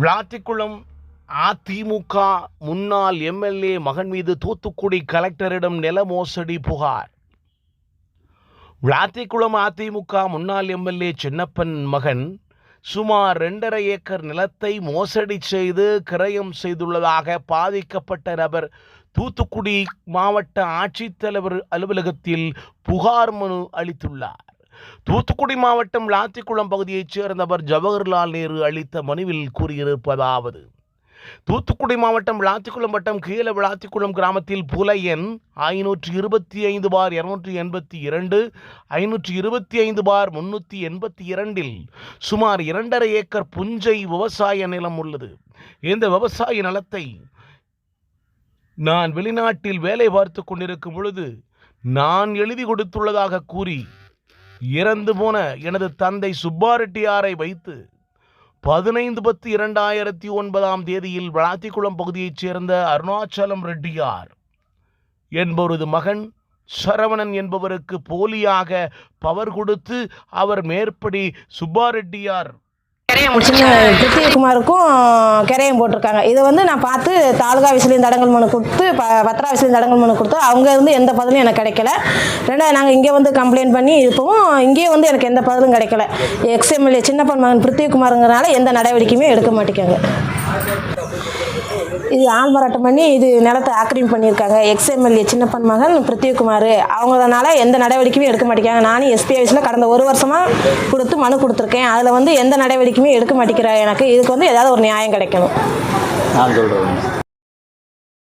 விளாத்திக்குளம் அதிமுக முன்னாள் எம்எல்ஏ மகன் மீது தூத்துக்குடி கலெக்டரிடம் நில மோசடி புகார். விளாத்திக்குளம் அதிமுக முன்னாள் எம்எல்ஏ சின்னப்பன் மகன் சுமார் ரெண்டரை ஏக்கர் நிலத்தை மோசடி செய்து கிரயம் செய்துள்ளதாக பாதிக்கப்பட்ட நபர் தூத்துக்குடி மாவட்ட ஆட்சித்தலைவர் அலுவலகத்தில் புகார் மனு அளித்துள்ளார். தூத்துக்குடி மாவட்டம் லாத்திக்குளம் பகுதியைச் சேர்ந்தவர் ஜவஹர்லால் நேரு அளித்த மனுவில் கூறியிருப்பதாவது தூத்துக்குடி மாவட்டம் விளாத்திக்குளம் வட்டம் கீழ விளாத்திக்குளம் கிராமத்தில் புலையன் ஐநூற்றி இருபத்தி ஐந்து பார் இருநூற்றி எண்பத்தி இரண்டு ஐநூற்றி இருபத்தி ஐந்து பார் முன்னூற்றி எண்பத்தி இரண்டில் சுமார் இரண்டரை ஏக்கர் புஞ்சை விவசாய நிலம் உள்ளது. இந்த விவசாய நிலத்தை நான் வெளிநாட்டில் வேலை பார்த்து கொண்டிருக்கும் பொழுது நான் எழுதி கொடுத்துள்ளதாக கூறி இறந்து போன எனது தந்தை சுப்பாரெட்டியாரை வைத்து பதினைந்து பத்து இரண்டாயிரத்தி ஒன்பதாம் தேதியில் விளாத்திக்குளம் பகுதியைச் சேர்ந்த அருணாச்சலம் ரெட்டியார் என்பவரது மகன் சரவணன் என்பவருக்கு போலியாக பவர் கொடுத்து அவர் மேற்படி சுப்பாரெட்டியார் சின்ன கிரையம் போட்டிருக்காங்க. இதை வந்து நான் பார்த்து தாலுகா விசிலியும் தடங்கல் மனு கொடுத்து ப பத்ரா விசிலையும் தடங்கல் மனு கொடுத்து அவங்க வந்து எந்த பதிலும் எனக்கு கிடைக்கல. ரெண்டாவது நாங்கள் இங்கே வந்து கம்ப்ளைண்ட் பண்ணி இருப்போம். இங்கேயே வந்து எனக்கு எந்த பதிலும் கிடைக்கல. எக்ஸ்எம்எல்ஏ சின்னப்பன் மகன் பிருத்திவிகுமாருங்கிறனால எந்த நடவடிக்கையுமே எடுக்க மாட்டேங்காங்க இது ஆள்மாறாட்டம் பண்ணி இது நிலத்தை ஆக்கிரமிப்பு பண்ணியிருக்காங்க. எக்ஸ்எம்எல்ஏ சின்னப்பன் மகன் பிருத்திவிகுமார். அவங்கனால எந்த நடவடிக்கையுமே எடுக்க மாட்டேங்காங்க நானும் எஸ்பி ஆஃபீஸில் கடந்த ஒரு வருஷமாக கொடுத்து மனு கொடுத்துருக்கேன். அதில் வந்து எந்த நடவடிக்கையுமே எடுக்க மாட்டேங்கிறாங்க எனக்கு. இதுக்கு வந்து ஏதாவது ஒரு நியாயம் கிடைக்கணும். நான் சொல்கிறேன்